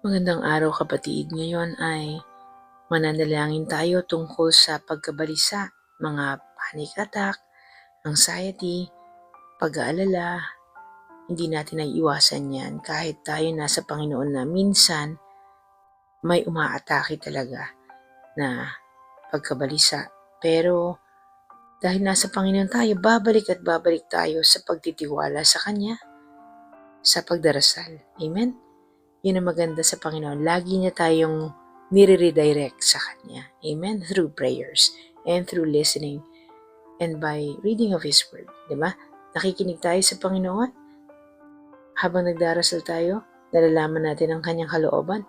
Magandang araw kapatid. Ngayon ay mananalangin tayo tungkol sa pagkabalisa, mga panic attack, anxiety, pag-aalala. Hindi natin ay iwasan yan kahit tayo nasa Panginoon na minsan may umaatake talaga na pagkabalisa. Pero dahil nasa Panginoon tayo, babalik at babalik tayo sa pagtitiwala sa Kanya, sa pagdarasal. Amen? Yun ang maganda sa Panginoon. Lagi niya tayong nire-redirect sa Kanya. Amen? Through prayers and through listening and by reading of His Word. Ba? Nakikinig tayo sa Panginoon. Habang nagdarasal tayo, nalalaman natin ang Kanyang kalooban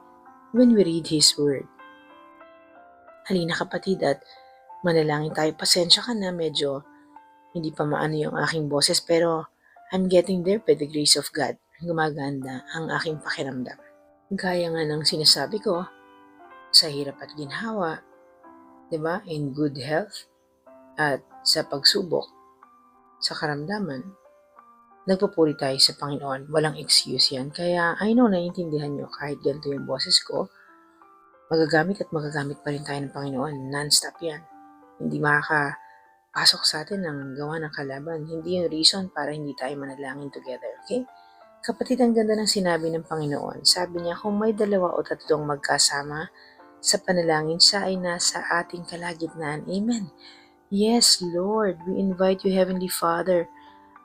when we read His Word. Halina kapatid at manalangin tayo. Pasensya ka na medyo hindi pa maano yung aking boses pero I'm getting there by the grace of God. Gumaganda ang aking pakiramdam. Gaya nga ng sinasabi ko, sa hirap at ginhawa, di ba, in good health, at sa pagsubok, sa karamdaman, nagpupuri tayo sa Panginoon. Walang excuse yan. Kaya I know naiintindihan nyo kahit ganito yung boses ko, magagamit at magagamit pa rin tayo ng Panginoon. Non-stop yan. Hindi makakapasok sa atin ng gawa ng kalaban. Hindi yung reason para hindi tayo manalangin together. Okay? Kapatid, ang ganda ng sinabi ng Panginoon. Sabi niya, kung may dalawa o tatlong magkasama sa panalangin, siya ay nasa ating kalagitnaan. Amen. Yes, Lord, we invite you, Heavenly Father,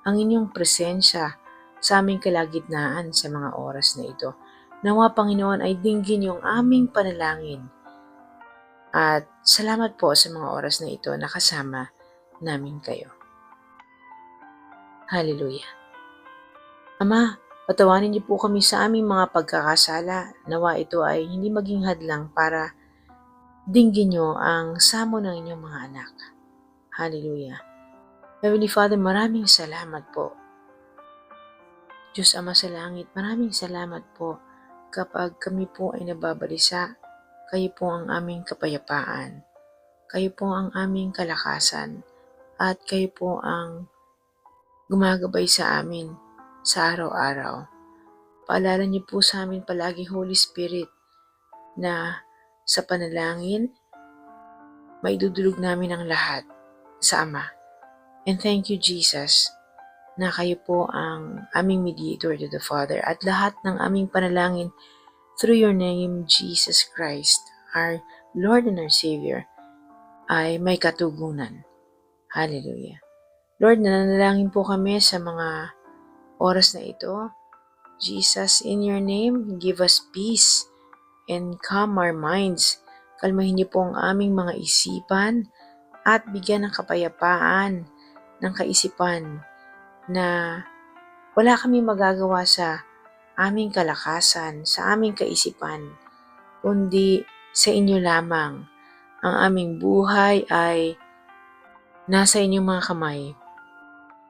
ang inyong presensya sa aming kalagitnaan sa mga oras na ito. Nawa, Panginoon, ay dinggin yung aming panalangin. At salamat po sa mga oras na ito na kasama namin kayo. Hallelujah. Ama, patawanin niyo po kami sa aming mga pagkakasala. Nawa ito ay hindi maging hadlang para dinggin niyo ang samo ng inyong mga anak. Hallelujah. Heavenly Father, maraming salamat po. Diyos Ama sa Langit, maraming salamat po kapag kami po ay nababalisa. Kayo po ang aming kapayapaan. Kayo po ang aming kalakasan. At kayo po ang gumagabay sa amin sa araw-araw. Paalala niyo po sa amin palagi, Holy Spirit, na sa panalangin, maidudulog namin ang lahat sa Ama. And thank you, Jesus, na kayo po ang aming mediator to the Father at lahat ng aming panalangin through your name, Jesus Christ, our Lord and our Savior, ay may katugunan. Hallelujah. Lord, nananalangin po kami sa mga oras na ito. Jesus, in your name, give us peace and calm our minds. Kalmahin niyo po ang aming mga isipan at bigyan ng kapayapaan ng kaisipan na wala kami magagawa sa aming kalakasan, sa aming kaisipan, kundi sa inyo lamang. Ang aming buhay ay nasa inyong mga kamay.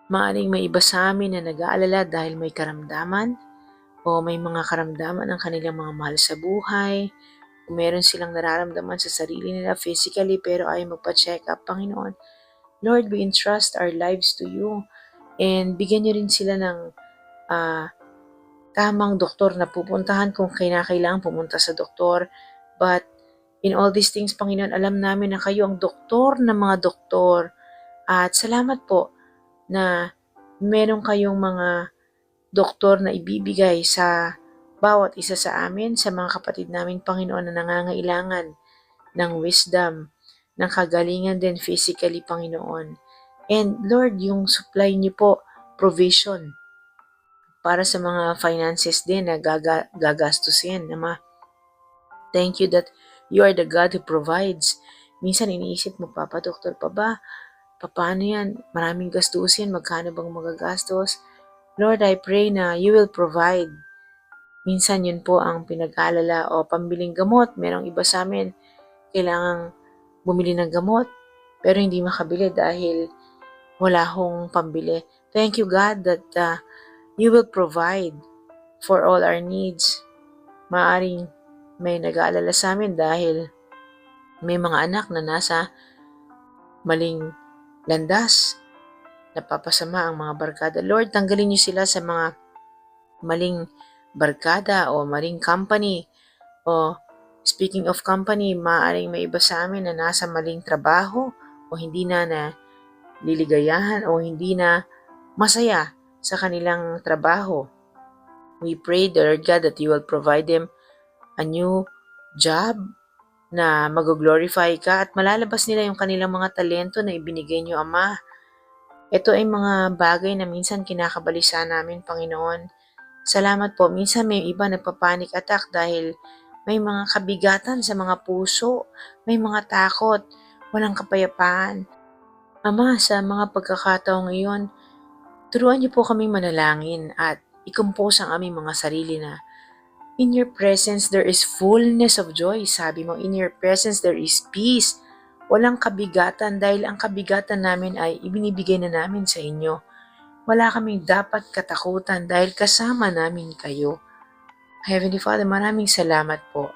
Maaring may iba sa amin na nag-aalala dahil may karamdaman o may mga karamdaman ang kanilang mga mahal sa buhay. Kung meron silang nararamdaman sa sarili nila physically pero ay magpa-check up, Panginoon. Lord, we entrust our lives to you and bigyan niyo rin sila ng ah, tamang doktor na pupuntahan kung kinakailangan pumunta sa doktor. But in all these things, Panginoon, alam namin na kayo ang doktor ng mga doktor. At salamat po na meron kayong mga doktor na ibibigay sa bawat isa sa amin, sa mga kapatid namin, Panginoon, na nangangailangan ng wisdom, ng kagalingan din physically, Panginoon. And Lord, yung supply niyo po, provision para sa mga finances din na gaga, gagastusin. Ama, thank you that you are the God who provides. Minsan iniisip mo, Papa, doktor pa ba? Paano yan? Maraming gastusin, magkano bang magagastos? Lord, I pray na you will provide. Minsan yun po ang pinag-alala o pambiling gamot. Merong iba sa amin, kailangang bumili ng gamot, pero hindi makabili dahil wala hong pambili. Thank you God that uh, you will provide for all our needs. Maaring may nag-aalala sa amin dahil may mga anak na nasa maling landas. Napapasama ang mga barkada. Lord, tanggalin niyo sila sa mga maling barkada o maling company O speaking of company, maaaring may iba sa amin na nasa maling trabaho o hindi na na liligayahan o hindi na masaya sa kanilang trabaho. We pray, the Lord God, that you will provide them a new job na mag-glorify ka at malalabas nila yung kanilang mga talento na ibinigay niyo, Ama. Ito ay mga bagay na minsan kinakabalisa namin, Panginoon. Salamat po. Minsan may iba nagpapanik attack dahil may mga kabigatan sa mga puso, may mga takot, walang kapayapaan. Ama, sa mga pagkakataong iyon, turuan niyo po kaming manalangin at ikumpos ang aming mga sarili na In your presence, there is fullness of joy. Sabi mo, in your presence, there is peace. Walang kabigatan dahil ang kabigatan namin ay ibinibigay na namin sa inyo. Wala kaming dapat katakutan dahil kasama namin kayo. Heavenly Father, maraming salamat po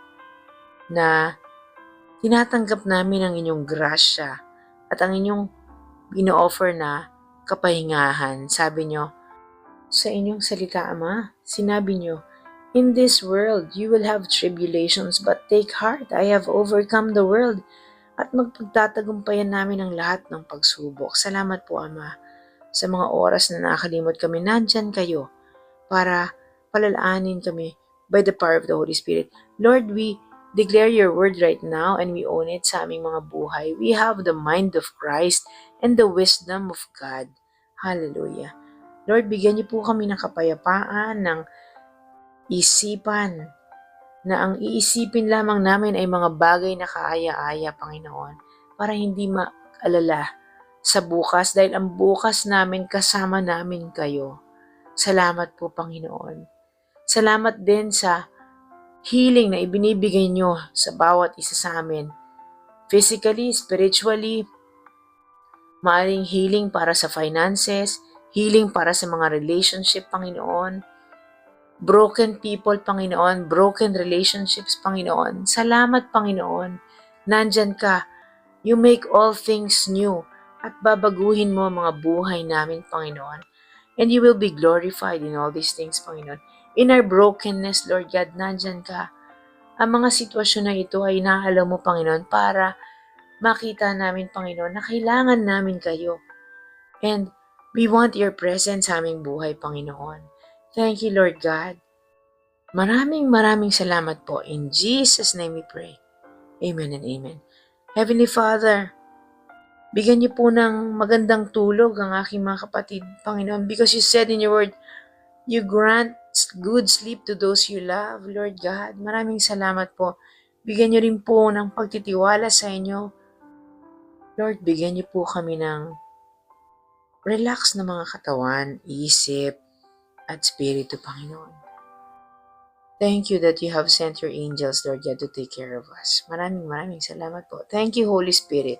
na tinatanggap namin ang inyong grasya at ang inyong ino-offer na kapahingahan. Sabi nyo, sa inyong salita, Ama, sinabi nyo, In this world, you will have tribulations, but take heart, I have overcome the world. At magpagtatagumpayan namin ang lahat ng pagsubok. Salamat po, Ama, sa mga oras na nakakalimot kami. Nandyan kayo para palalaanin kami by the power of the Holy Spirit. Lord, we declare your word right now and we own it sa aming mga buhay. We have the mind of Christ and the wisdom of God. Hallelujah. Lord, bigyan niyo po kami ng kapayapaan, ng isipan, na ang iisipin lamang namin ay mga bagay na kaaya-aya, Panginoon, para hindi maalala sa bukas dahil ang bukas namin kasama namin kayo. Salamat po, Panginoon. Salamat din sa healing na ibinibigay nyo sa bawat isa sa amin. Physically, spiritually, maaring healing para sa finances, healing para sa mga relationship, Panginoon, broken people, Panginoon, broken relationships, Panginoon. Salamat, Panginoon. Nandyan ka. You make all things new at babaguhin mo ang mga buhay namin, Panginoon. And you will be glorified in all these things, Panginoon. In our brokenness, Lord God, nandyan ka. Ang mga sitwasyon na ito ay naalam mo, Panginoon, para makita namin, Panginoon, na kailangan namin kayo. And we want your presence sa aming buhay, Panginoon. Thank you, Lord God. Maraming maraming salamat po. In Jesus' name we pray. Amen and amen. Heavenly Father, bigyan niyo po ng magandang tulog ang aking mga kapatid, Panginoon, because you said in your word, you grant good sleep to those you love, Lord God. Maraming salamat po. Bigyan niyo rin po ng pagtitiwala sa inyo. Lord, bigyan niyo po kami ng relax na mga katawan, isip, at spirito, Panginoon. Thank you that you have sent your angels, Lord God, to take care of us. Maraming maraming salamat po. Thank you, Holy Spirit,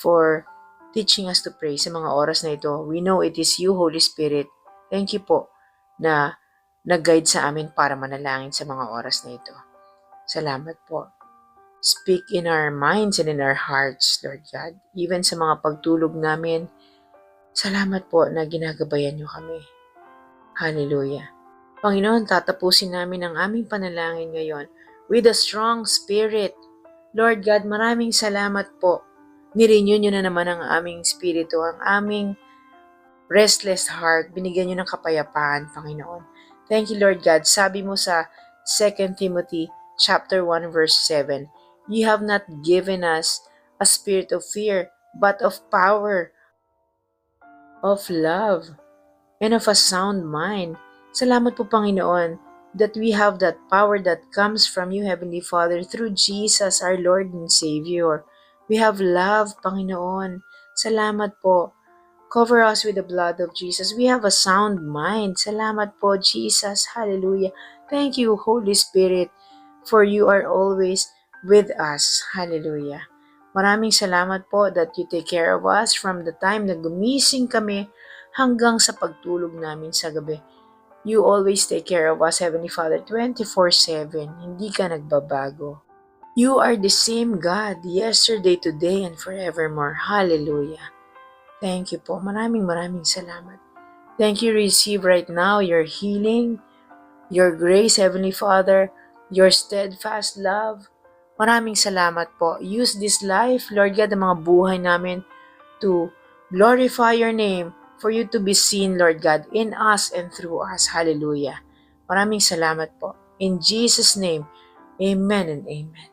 for teaching us to pray sa mga oras na ito. We know it is you, Holy Spirit. Thank you po na nag-guide sa amin para manalangin sa mga oras na ito. Salamat po. Speak in our minds and in our hearts, Lord God. Even sa mga pagtulog namin, salamat po na ginagabayan niyo kami. Hallelujah. Panginoon, tatapusin namin ang aming panalangin ngayon with a strong spirit. Lord God, maraming salamat po. Nirenew nyo na naman ang aming spirito, ang aming restless heart. Binigyan nyo ng kapayapaan, Panginoon. Thank you, Lord God. Sabi mo sa 2 Timothy chapter 1 verse 7, You have not given us a spirit of fear, but of power, of love, and of a sound mind. Salamat po Panginoon that we have that power that comes from you, Heavenly Father, through Jesus, our Lord and Savior. We have love, Panginoon. Salamat po. Cover us with the blood of Jesus. We have a sound mind. Salamat po, Jesus. Hallelujah. Thank you, Holy Spirit, for you are always with us. Hallelujah. Maraming salamat po that you take care of us from the time na gumising kami hanggang sa pagtulog namin sa gabi. You always take care of us, Heavenly Father, 24-7. Hindi ka nagbabago. You are the same God, yesterday, today, and forevermore. Hallelujah. Thank you po. Maraming maraming salamat. Thank you, receive right now your healing, your grace, Heavenly Father, your steadfast love. Maraming salamat po. Use this life, Lord God, ang mga buhay namin to glorify your name, for you to be seen, Lord God, in us and through us. Hallelujah. Maraming salamat po. In Jesus' name, amen and amen.